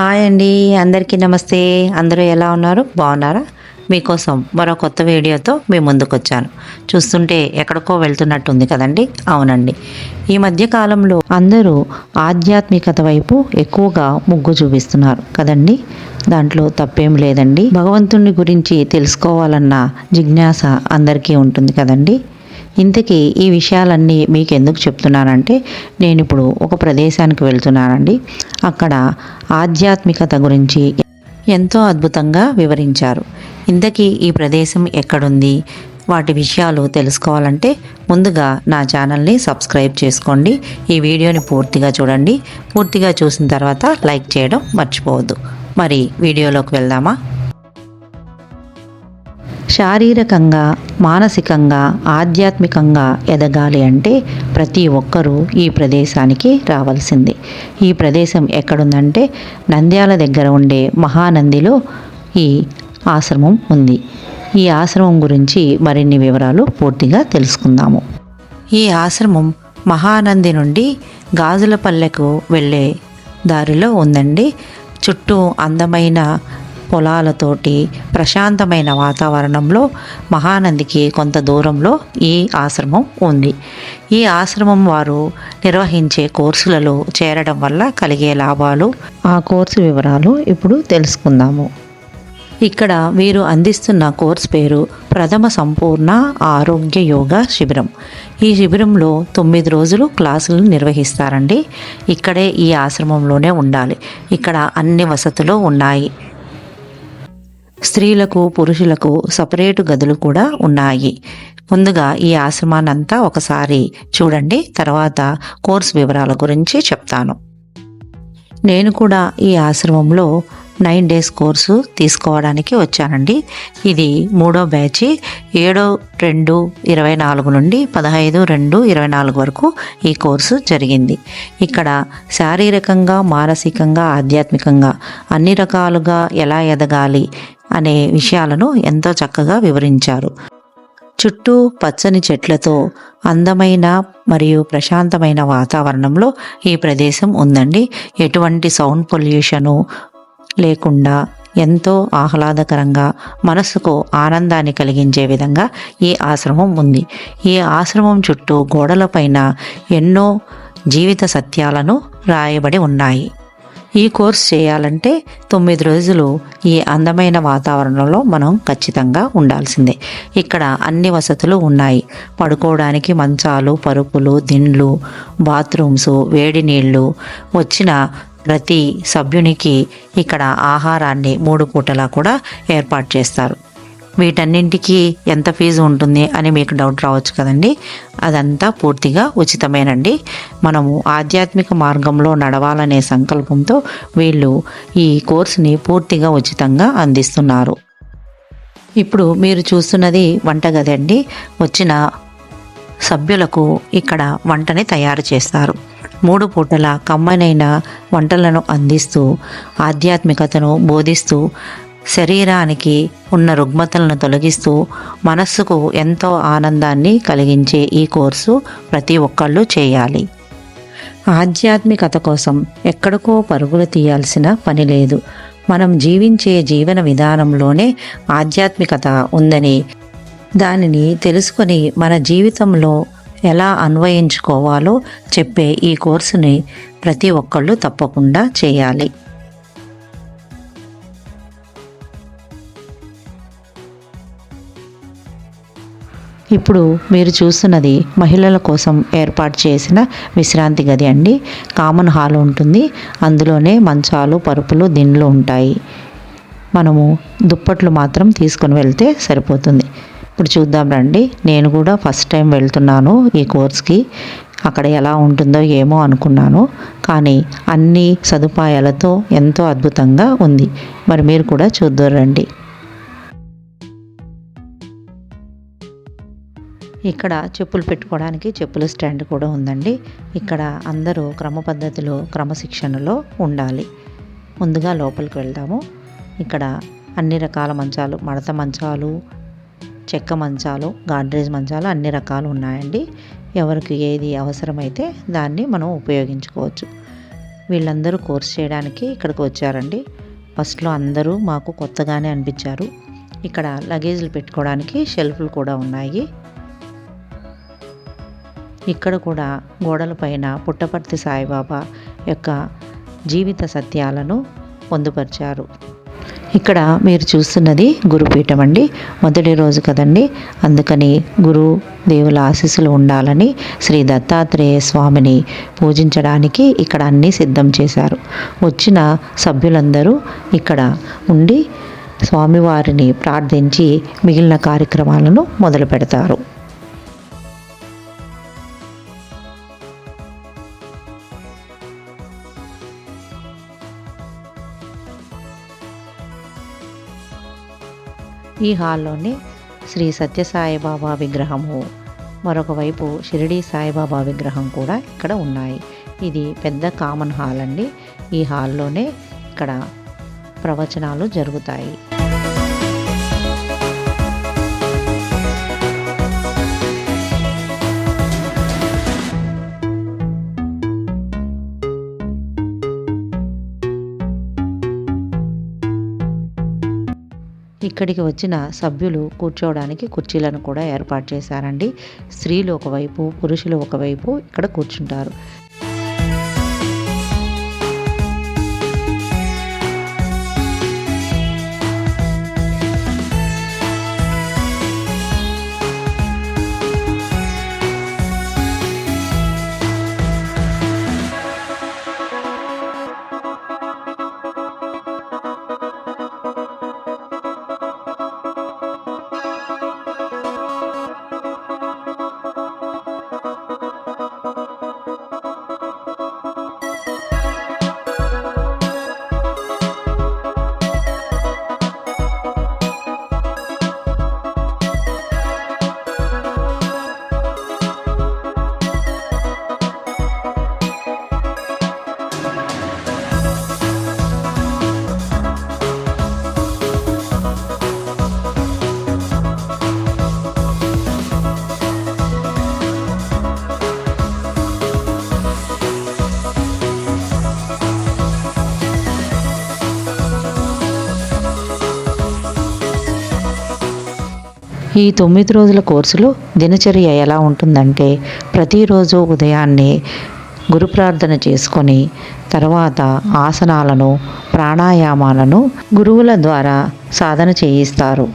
Hi అండి అందరికీ నమస్తే. అందరూ ఎలా ఉన్నారు? బాగున్నారా? మీకోసం మరో కొత్త వీడియోతో మీ ముందుకు వచ్చాను చూస్తుంటే ఎక్కడికో వెళ్తున్నట్టుంది కదండి? అవునండి. ఈ మధ్య కాలంలో అందరూ ఆధ్యాత్మికత వైపు ఎక్కువగా ముగ్గు చూపిస్తున్నారు కదండి? దాంట్లో తప్పేం లేదండి. భగవంతుని గురించి తెలుసుకోవాలన్న జిజ్ఞాస అందరికీ ఉంటుంది కదండి? ఇంతకీ ఈ విషయాలన్నీ మీకు ఎందుకు చెప్తున్నానంటే నేను ఇప్పుడు ఒక ప్రదేశానికి వెళ్తున్నానండి. అక్కడ ఆధ్యాత్మికత గురించి ఎంతో అద్భుతంగా వివరించారు. ఇంతకీ ఈ ప్రదేశం ఎక్కడుంది? వాటి విషయాలు తెలుసుకోవాలంటే ముందుగా నా ఛానల్ని సబ్స్క్రైబ్ చేసుకోండి. ఈ వీడియోని పూర్తిగా చూడండి. పూర్తిగా చూసిన తర్వాత లైక్ చేయడం మర్చిపోవద్దు. మరి వీడియోలోకి వెళ్దామా? శారీరకంగా మానసికంగా ఆధ్యాత్మికంగా ఎదగాలి అంటే ప్రతి ఒక్కరూ ఈ ప్రదేశానికి రావాల్సిందే. ఈ ప్రదేశం ఎక్కడుందంటే నంద్యాల దగ్గర ఉండే మహానందిలో ఈ ఆశ్రమం ఉంది. ఈ ఆశ్రమం గురించి మరిన్ని వివరాలు పూర్తిగా తెలుసుకుందాము. ఈ ఆశ్రమం మహానంది నుండి గాజులపల్లెకు వెళ్ళే దారిలో ఉందండి. చుట్టూ అందమైన పొలాలతోటి ప్రశాంతమైన వాతావరణంలో మహానందికి కొంత దూరంలో ఈ ఆశ్రమం ఉంది. ఈ ఆశ్రమం వారు నిర్వహించే కోర్సులలో చేరడం వల్ల కలిగే లాభాలు ఆ కోర్సు వివరాలు ఇప్పుడు తెలుసుకుందాము. ఇక్కడ వీరు అందిస్తున్న కోర్స్ పేరు ప్రథమ సంపూర్ణ ఆరోగ్య యోగా శిబిరం. ఈ శిబిరంలో తొమ్మిది రోజులు క్లాసులు నిర్వహిస్తారండి. ఇక్కడే ఈ ఆశ్రమంలోనే ఉండాలి. ఇక్కడ అన్ని వసతులు ఉన్నాయి. స్త్రీలకు పురుషులకు సపరేటు గదులు కూడా ఉన్నాయి. ముందుగా ఈ ఆశ్రమాన్నంతా ఒకసారి చూడండి తర్వాత కోర్స్ వివరాల గురించి చెప్తాను. నేను కూడా ఈ ఆశ్రమంలో నైన్ డేస్ కోర్సు తీసుకోవడానికి వచ్చానండి. ఇది మూడో బ్యాచ్ ఏడో రెండు ఇరవై నాలుగు నుండి పదహైదు రెండు ఇరవై నాలుగు వరకు ఈ కోర్సు జరిగింది. ఇక్కడ శారీరకంగా మానసికంగా ఆధ్యాత్మికంగా అన్ని రకాలుగా ఎలా ఎదగాలి అనే విషయాలను ఎంతో చక్కగా వివరించారు. చుట్టూ పచ్చని చెట్లతో అందమైన మరియు ప్రశాంతమైన వాతావరణంలో ఈ ప్రదేశం ఉందండి. ఎటువంటి సౌండ్ పొల్యూషను లేకుండా ఎంతో ఆహ్లాదకరంగా మనసుకు ఆనందాన్ని కలిగించే విధంగా ఈ ఆశ్రమం ఉంది. ఈ ఆశ్రమం చుట్టూ గోడలపైన ఎన్నో జీవిత సత్యాలను రాయబడి ఉన్నాయి. ఈ కోర్స్ చేయాలంటే తొమ్మిది రోజులు ఈ అందమైన వాతావరణంలో మనం ఖచ్చితంగా ఉండాల్సిందే. ఇక్కడ అన్ని వసతులు ఉన్నాయి. పడుకోవడానికి మంచాలు పరుపులు దిండ్లు బాత్రూమ్స్ వేడి నీళ్ళు వచ్చిన ప్రతి సభ్యునికి ఇక్కడ ఆహారాన్ని మూడు పూటలా కూడా ఏర్పాటు చేస్తారు. వీటన్నింటికి ఎంత ఫీజు ఉంటుంది అని మీకు డౌట్ రావచ్చు కదండి. అదంతా పూర్తిగా ఉచితమేనండి. మనము ఆధ్యాత్మిక మార్గంలో నడవాలనే సంకల్పంతో వీళ్ళు ఈ కోర్సుని పూర్తిగా ఉచితంగా అందిస్తున్నారు. ఇప్పుడు మీరు చూస్తున్నది వంటగది అండి. వచ్చిన సభ్యులకు ఇక్కడ వంటని తయారు చేస్తారు. మూడు పూటల కమ్మనైన వంటలను అందిస్తూ ఆధ్యాత్మికతను బోధిస్తూ శరీరానికి ఉన్న రుగ్మతలను తొలగిస్తూ మనస్సుకు ఎంతో ఆనందాన్ని కలిగించే ఈ కోర్సు ప్రతి ఒక్కళ్ళు చేయాలి. ఆధ్యాత్మికత కోసం ఎక్కడికో పరుగులు తీయాల్సిన పని లేదు. మనం జీవించే జీవన విధానంలోనే ఆధ్యాత్మికత ఉందని దానిని తెలుసుకొని మన జీవితంలో ఎలా అన్వయించుకోవాలో చెప్పే ఈ కోర్సుని ప్రతి ఒక్కళ్ళు తప్పకుండా చేయాలి. ఇప్పుడు మీరు చూస్తున్నది మహిళల కోసం ఏర్పాటు చేసిన విశ్రాంతి గది అండి. కామన్ హాల్ ఉంటుంది. అందులోనే మంచాలు పరుపులు దిండ్లు ఉంటాయి. మనము దుప్పట్లు మాత్రం తీసుకొని వెళ్తే సరిపోతుంది. ఇప్పుడు చూద్దాం రండి. నేను కూడా ఫస్ట్ టైం వెళ్తున్నాను ఈ కోర్స్కి. అక్కడ ఎలా ఉంటుందో ఏమో అనుకున్నాను. కానీ అన్ని సదుపాయాలతో ఎంతో అద్భుతంగా ఉంది. మరి మీరు కూడా చూద్దరు ఇక్కడ చెప్పులు పెట్టుకోవడానికి చెప్పుల స్టాండ్ కూడా ఉందండి. ఇక్కడ అందరూ క్రమ పద్ధతిలో క్రమశిక్షణలో ఉండాలి. ముందుగా లోపలికి వెళ్దాము. ఇక్కడ అన్ని రకాల మంచాలు మడత మంచాలు చెక్క మంచాలు గాడ్రేజ్ మంచాలు అన్ని రకాలు ఉన్నాయండి. ఎవరికి ఏది అవసరమైతే దాన్ని మనం ఉపయోగించుకోవచ్చు. వీళ్ళందరూ కోర్స్ చేయడానికి ఇక్కడికి వచ్చారండి. ఫస్ట్లో అందరూ మాకు కొత్తగానే అనిపించారు. ఇక్కడ లగేజ్లు పెట్టుకోవడానికి షెల్ఫ్లు కూడా ఉన్నాయి. ఇక్కడ కూడా గోడల పైన పుట్టపర్తి సాయిబాబా యొక్క జీవిత సత్యాలను పొందుపరిచారు. ఇక్కడ మీరు చూస్తున్నది గురుపీఠం అండి. మొదటి రోజు కదండి. అందుకని గురు దేవుల ఆశీస్సులు ఉండాలని శ్రీ దత్తాత్రేయ స్వామిని పూజించడానికి ఇక్కడ అన్నీ సిద్ధం చేశారు. వచ్చిన సభ్యులందరూ ఇక్కడ ఉండి స్వామివారిని ప్రార్థించి మిగిలిన కార్యక్రమాలను మొదలు పెడతారు ఈ హాల్లోనే శ్రీ సత్యసాయిబాబా విగ్రహము. మరొక వైపు షిరిడి సాయిబాబా విగ్రహం కూడా ఇక్కడ ఉన్నాయి. ఇది పెద్ద కామన్ హాల్ అండి. ఈ హాల్లోనే ఇక్కడ ప్రవచనాలు జరుగుతాయి. ఇక్కడికి వచ్చిన సభ్యులు కూర్చోవడానికి కుర్చీలను కూడా ఏర్పాటు చేశారండి. స్త్రీలు ఒకవైపు పురుషులు ఒకవైపు ఇక్కడ కూర్చుంటారు. ఈ తొమ్మిది రోజుల కోర్సులో దినచర్య ఎలా ఉంటుందంటే ప్రతిరోజు ఉదయాన్నే గురు ప్రార్థన చేసుకొని తర్వాత ఆసనాలను ప్రాణాయామాలను గురువుల ద్వారా సాధన చేయిస్తారు.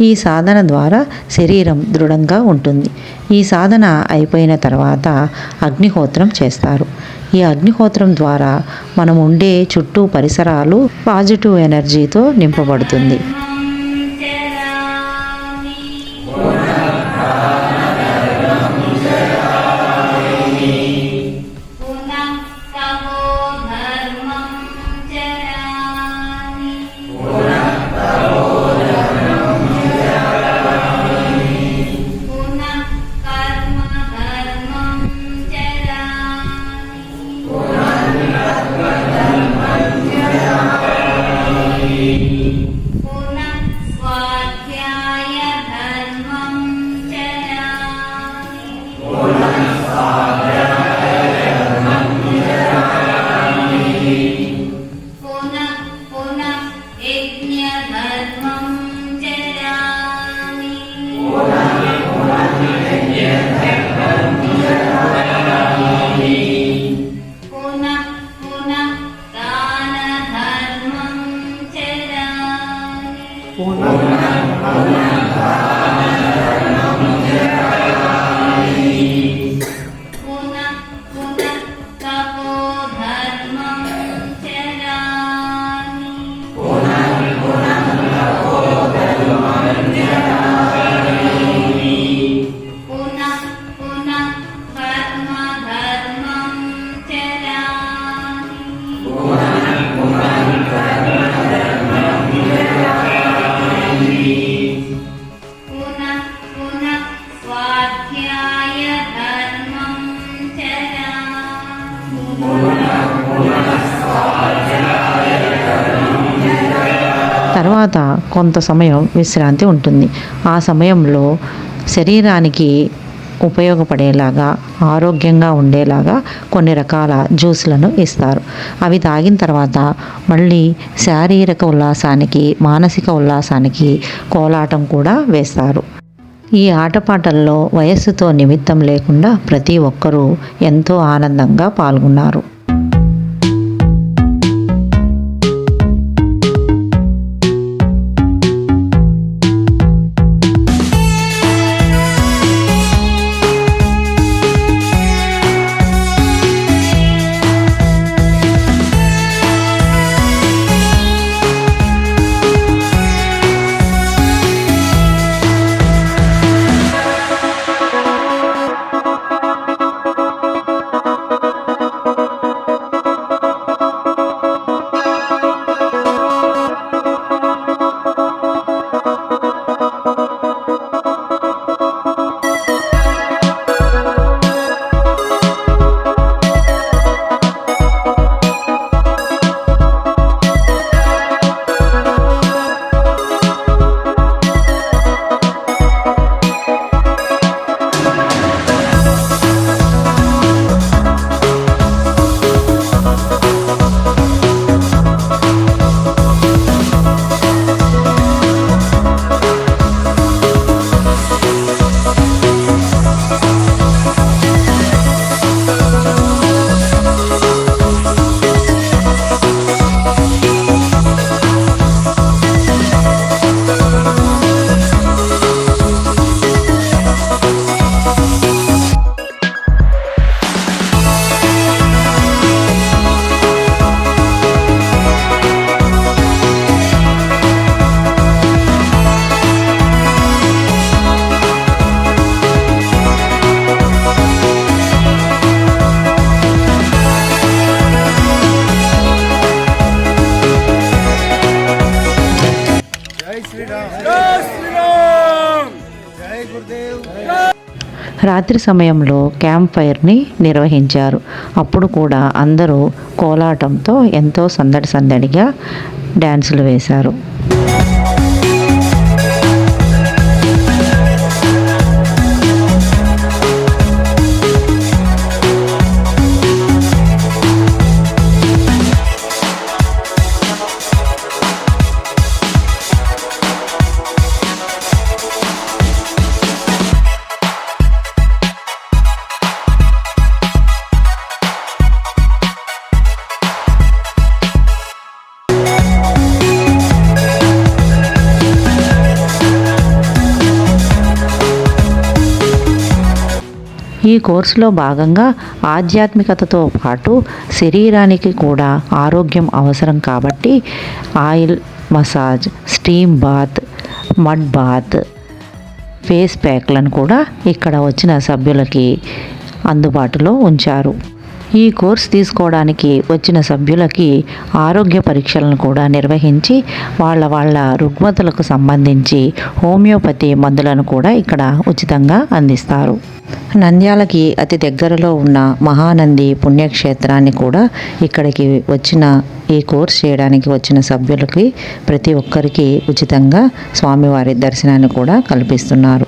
ఈ సాధన ద్వారా శరీరం దృఢంగా ఉంటుంది. ఈ సాధన అయిపోయిన తర్వాత అగ్నిహోత్రం చేస్తారు. ఈ అగ్నిహోత్రం ద్వారా మనం ఉండే చుట్టూ పరిసరాలు పాజిటివ్ ఎనర్జీతో నింపబడుతుంది. కొంత సమయం విశ్రాంతి ఉంటుంది. ఆ సమయంలో శరీరానికి ఉపయోగపడేలాగా ఆరోగ్యంగా ఉండేలాగా కొన్ని రకాల జ్యూస్లను ఇస్తారు. అవి తాగిన తర్వాత మళ్ళీ శారీరక ఉల్లాసానికి మానసిక ఉల్లాసానికి కోలాటం కూడా వేస్తారు. ఈ ఆటపాటల్లో వయస్సుతో నిమిత్తం లేకుండా ప్రతి ఒక్కరూ ఎంతో ఆనందంగా పాల్గొన్నారు. రాత్రి సమయంలో క్యాంప్ ఫైర్ని నిర్వహించారు. అప్పుడు కూడా అందరూ కోలాటంతో ఎంతో సందడి సందడిగా డ్యాన్సులు వేశారు. ఈ కోర్సులో భాగంగా ఆధ్యాత్మికతతో పాటు శరీరానికి కూడా ఆరోగ్యం అవసరం కాబట్టి oil massage steam bath mud bath face ప్యాక్లను కూడా ఇక్కడ వచ్చిన సభ్యులకి అందుబాటులో ఉంచారు. ఈ కోర్స్ తీసుకోవడానికి వచ్చిన సభ్యులకి ఆరోగ్య పరీక్షలను కూడా నిర్వహించి వాళ్ళ వాళ్ళ రుగ్మతలకు సంబంధించి హోమియోపతి మందులను కూడా ఇక్కడ ఉచితంగా అందిస్తారు. నంద్యాలకి అతి దగ్గరలో ఉన్న మహానంది పుణ్యక్షేత్రాన్ని కూడా ఇక్కడికి వచ్చిన ఈ కోర్స్ చేయడానికి వచ్చిన సభ్యులకి ప్రతి ఒక్కరికి ఉచితంగా స్వామివారి దర్శనాన్ని కూడా కల్పిస్తున్నారు.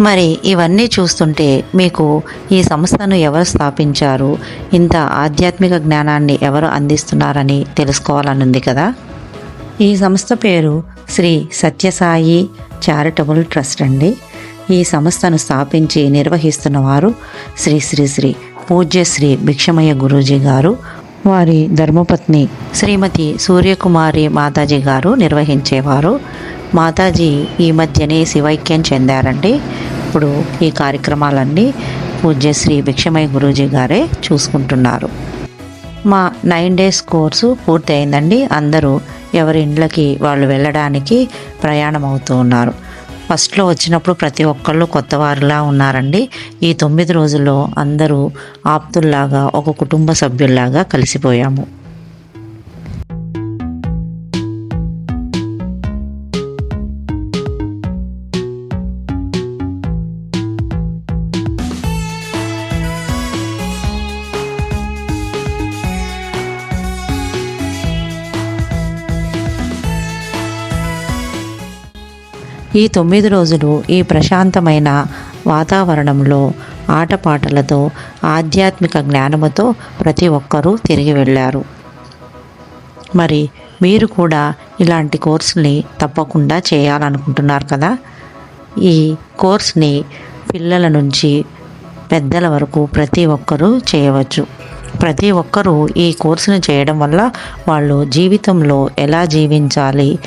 మరి ఇవన్నీ చూస్తుంటే మీకు ఈ సంస్థను ఎవరు స్థాపించారు? ఇంత ఆధ్యాత్మిక జ్ఞానాన్ని ఎవరు అందిస్తున్నారని తెలుసుకోవాలనుంది కదా? ఈ సంస్థ పేరు శ్రీ సత్యసాయి చారిటబుల్ ట్రస్ట్ అండి. ఈ సంస్థను స్థాపించి నిర్వహిస్తున్న వారు శ్రీ శ్రీ శ్రీ పూజ్య శ్రీ భిక్షమయ్య గురూజీ గారు వారి ధర్మపత్ని శ్రీమతి సూర్యకుమారి మాతాజీ గారు నిర్వహించేవారు. మాతాజీ ఈ మధ్యనే శివైక్యం చెందారండి. ఇప్పుడు ఈ కార్యక్రమాలన్నీ పూజ్యశ్రీ భిక్షమయ్య గురూజీ గారే చూసుకుంటున్నారు. మా నైన్ డేస్ కోర్సు పూర్తయిందండి. అందరూ ఎవరి ఇండ్లకి వాళ్ళు వెళ్ళడానికి ప్రయాణం అవుతూ ఉన్నారు. ఫస్ట్లో వచ్చినప్పుడు ప్రతి ఒక్కళ్ళు కొత్త వారిలా ఉన్నారండి. ఈ తొమ్మిది రోజుల్లో అందరూ ఆప్తుల్లాగా ఒక కుటుంబ సభ్యుల్లాగా కలిసిపోయాము. ఈ తొమ్మిది రోజులు ఈ ప్రశాంతమైన వాతావరణంలో ఆటపాటలతో ఆధ్యాత్మిక జ్ఞానముతో ప్రతి ఒక్కరూ తిరిగి వెళ్ళారు. మరి మీరు కూడా ఇలాంటి కోర్సుని తప్పకుండా చేయాలనుకుంటున్నారు కదా? ఈ కోర్స్ని పిల్లల నుంచి పెద్దల వరకు ప్రతి ఒక్కరూ చేయవచ్చు. ప్రతి ఒక్కరూ ఈ కోర్సును చేయడం వల్ల వాళ్ళు జీవితంలో ఎలా జీవించాలి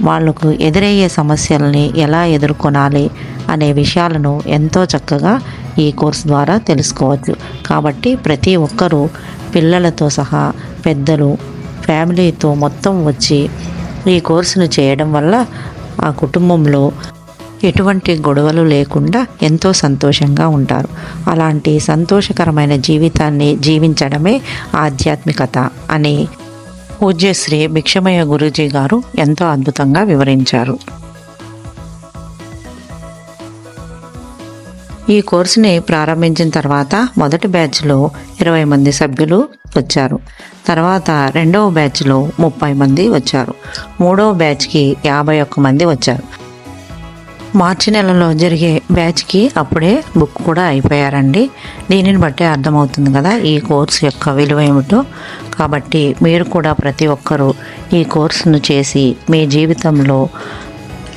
వాళ్ళకు ఎదురయ్యే సమస్యల్ని ఎలా ఎదుర్కొనాలి అనే విషయాలను ఎంతో చక్కగా ఈ కోర్స్ ద్వారా తెలుసుకోవచ్చు. కాబట్టి ప్రతి ఒక్కరూ పిల్లలతో సహా పెద్దలు ఫ్యామిలీతో మొత్తం వచ్చి ఈ కోర్సును చేయడం వల్ల ఆ కుటుంబంలో ఎటువంటి గొడవలు లేకుండా ఎంతో సంతోషంగా ఉంటారు. అలాంటి సంతోషకరమైన జీవితాన్ని జీవించడమే ఆధ్యాత్మికత అని పూజ్యశ్రీ భిక్షమయ్య గురూజీ గారు ఎంతో అద్భుతంగా వివరించారు. ఈ కోర్సుని ప్రారంభించిన తర్వాత మొదటి బ్యాచ్లో ఇరవై మంది సభ్యులు వచ్చారు. తర్వాత రెండవ బ్యాచ్లో ముప్పై మంది వచ్చారు. మూడవ బ్యాచ్కి యాభై ఒక్క మంది వచ్చారు. మార్చి నెలలో జరిగే బ్యాచ్కి అప్పుడే బుక్ కూడా అయిపోయారండి. దీనిని బట్టే అర్థమవుతుంది కదా ఈ కోర్సు యొక్క విలువ ఏమిటో. కాబట్టి మీరు కూడా ప్రతి ఒక్కరూ ఈ కోర్సును చేసి మీ జీవితంలో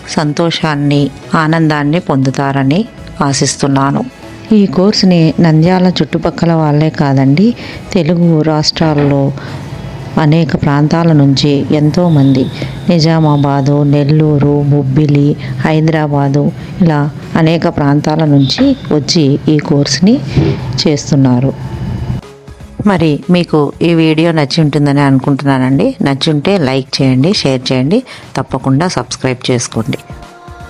సంతోషాన్ని ఆనందాన్ని పొందుతారని ఆశిస్తున్నాను. ఈ కోర్సుని నంద్యాల చుట్టుపక్కల వాళ్ళే కాదండి తెలుగు రాష్ట్రాల్లో అనేక ప్రాంతాల నుంచి ఎంతోమంది నిజామాబాదు నెల్లూరు బొబ్బిలి హైదరాబాదు ఇలా అనేక ప్రాంతాల నుంచి వచ్చి ఈ కోర్సుని చేస్తున్నారు. మరి మీకు ఈ వీడియో నచ్చి ఉంటుందని అనుకుంటున్నానండి. నచ్చుంటే లైక్ చేయండి షేర్ చేయండి తప్పకుండా సబ్స్క్రైబ్ చేసుకోండి.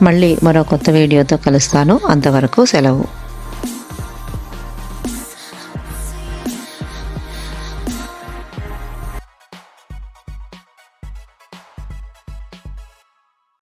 మళ్ళీ మరో కొత్త వీడియోతో కలుస్తాను. అంతవరకు సెలవు.